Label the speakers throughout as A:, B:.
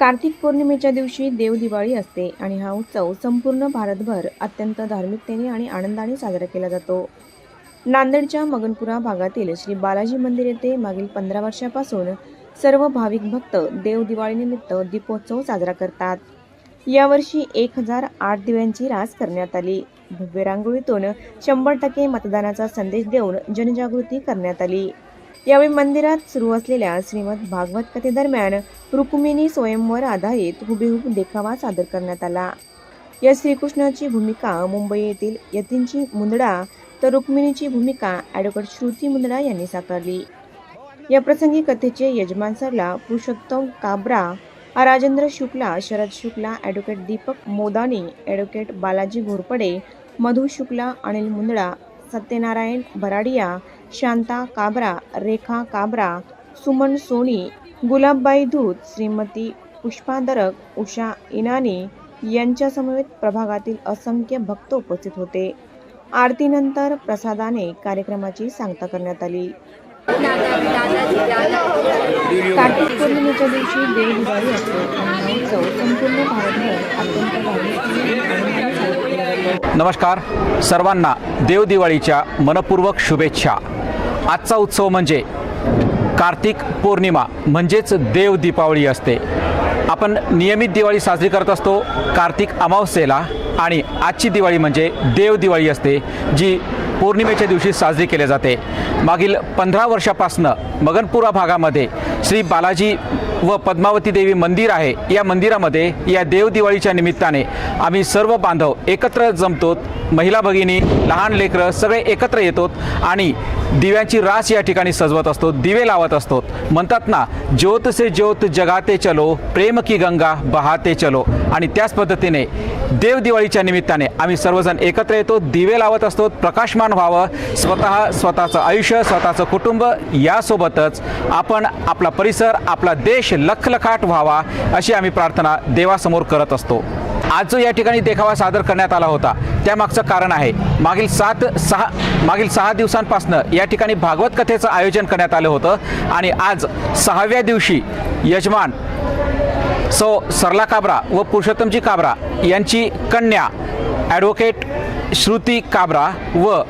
A: कार्तिक पौर्णिमेच्या दिवशी देवदिवाळी असते आणि हा उत्सव संपूर्ण भारतभर अत्यंत धार्मिकतेने आणि आनंदाने साजरा केला जातो. नांदेडच्या मगनपुरा भागातील श्री बालाजी मंदिर येथे मागील पंधरा वर्षापासून सर्व भाविक भक्त देवदिवाळीनिमित्त दीपोत्सव साजरा करतात. यावर्षी एक हजार आठ दिव्यांची रास करण्यात आली. भव्य रांगोळीतून शंभर टक्के मतदानाचा संदेश देऊन जनजागृती करण्यात आली. यावेळी मंदिरात सुरू असलेल्या श्रीमद भागवत कथेदरम्यान रुक्मिणी स्वयंवर आधारित हुबेहूब देखावा सादर करण्यात आला. या श्रीकृष्णाची भूमिका मुंबई येथील यतींची मुंदडा तर रुक्मिणीची भूमिका ॲडव्होकेट श्रुती मुंदडा यांनी साकारली. या प्रसंगी कथेचे यजमान सरला पुरुषोत्तम काब्रा राजेंद्र शुक्ला शरद शुक्ला ॲडव्होकेट दीपक मोदानी ॲडव्होकेट बालाजी घोरपडे मधु शुक्ला अनिल मुंदडा सत्यनारायण भराडिया शांता काबरा रेखा काबरा सुमन सोनी गुलाबबाई धूत श्रीमती पुष्पा दरक उषा इनानी यांच्यासमवेत प्रभागातील असंख्य भक्त उपस्थित होते. आरतीनंतर प्रसादाने कार्यक्रमाची सांगता करण्यात आली. कार्तिक पौर्णिमेच्या दिवशी देवदिवाळी असते. आणि हा उत्सव संपूर्ण भारतभर अत्यंत
B: नमस्कार. सर्वांना देवदिवाळीच्या मनपूर्वक शुभेच्छा. आजचा उत्सव म्हणजे कार्तिक पौर्णिमा म्हणजेच देव दीपावली असते. आपण नियमित दिवाळी साजरी करत असतो कार्तिक अमावस्येला आणि आजची दिवाळी म्हणजे देव दिवाळी असते जी पौर्णिमेच्या दिवशी साजरी केली जाते. मागील पंधरा वर्षापासनं मगनपुरा भागामध्ये श्री बालाजी व पद्मावती देवी मंदिर आहे. या मंदिरामध्ये या देवदिवाळीच्या निमित्ताने आम्ही सर्व बांधव एकत्र जमतो महिला भगिनी लहान लेकरं सगळे एकत्र येतो आणि दिव्यांची रास या ठिकाणी सजवत असतो दिवे लावत असतो. म्हणतात ना ज्योत से ज्योत जगाते चलो प्रेम की गंगा बहाते चलो. आणि त्याच पद्धतीने देव दिवाळीच्या निमित्ताने आम्ही सर्वजण एकत्र येतो दिवे लावत असतो प्रकाशमान व्हावं. स्वतः स्वतःचं आयुष्य स्वतःचं कुटुंब यासोबतच आपण आपला परिसर आपला देश लखलखाट व्हावा अशी आम्ही प्रार्थना देवासमोर करत असतो. आज जो या ठिकाणी देखावा सादर करण्यात आला होता. त्यामागचं कारण आहे. मागील सात सहा मागील सहा दिवसांपासनं या ठिकाणी भागवत कथेचं आयोजन करण्यात आलं होतं आणि आज सहाव्या दिवशी यजमान सो सरला काबरा व पुरुषोत्तमजी काबरा यांची कन्या ॲडव्होकेट श्रुती काबरा व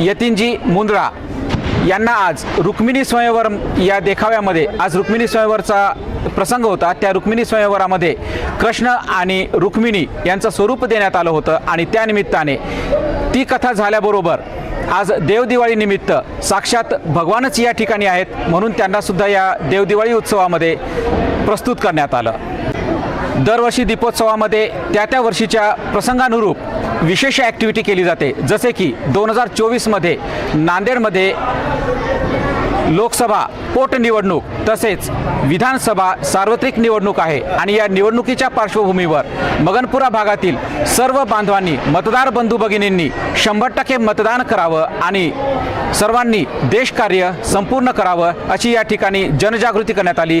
B: यतीनजी मुंद्रा यांना आज रुक्मिणी स्वयंवर या देखाव्यामध्ये आज रुक्मिणी स्वयंवरचा प्रसंग होता. त्या रुक्मिणी स्वयंवरामध्ये कृष्ण आणि रुक्मिणी यांचं स्वरूप देण्यात आलं होतं आणि त्यानिमित्ताने ती कथा झाल्याबरोबर आज देवदिवाळी निमित्त साक्षात भगवानच या ठिकाणी आहेत म्हणून त्यांना सुद्धा या देवदिवाळी उत्सवामध्ये प्रस्तुत करण्यात आलं. दरवर्षी दीपोत्सवामध्ये त्या त्या वर्षीच्या प्रसंगानुरूप विशेष ॲक्टिव्हिटी केली जाते. जसे की दोन हजार चोवीसमध्ये नांदेडमध्ये लोकसभा पोटनिवडणूक तसेच विधानसभा सार्वत्रिक निवडणूक आहे आणि या निवडणुकीच्या पार्श्वभूमीवर मगनपुरा भागातील सर्व बांधवांनी मतदार बंधू भगिनींनी शंभर टक्के मतदान करावं आणि सर्वांनी देशकार्य संपूर्ण करावं अशी या ठिकाणी जनजागृती करण्यात आली.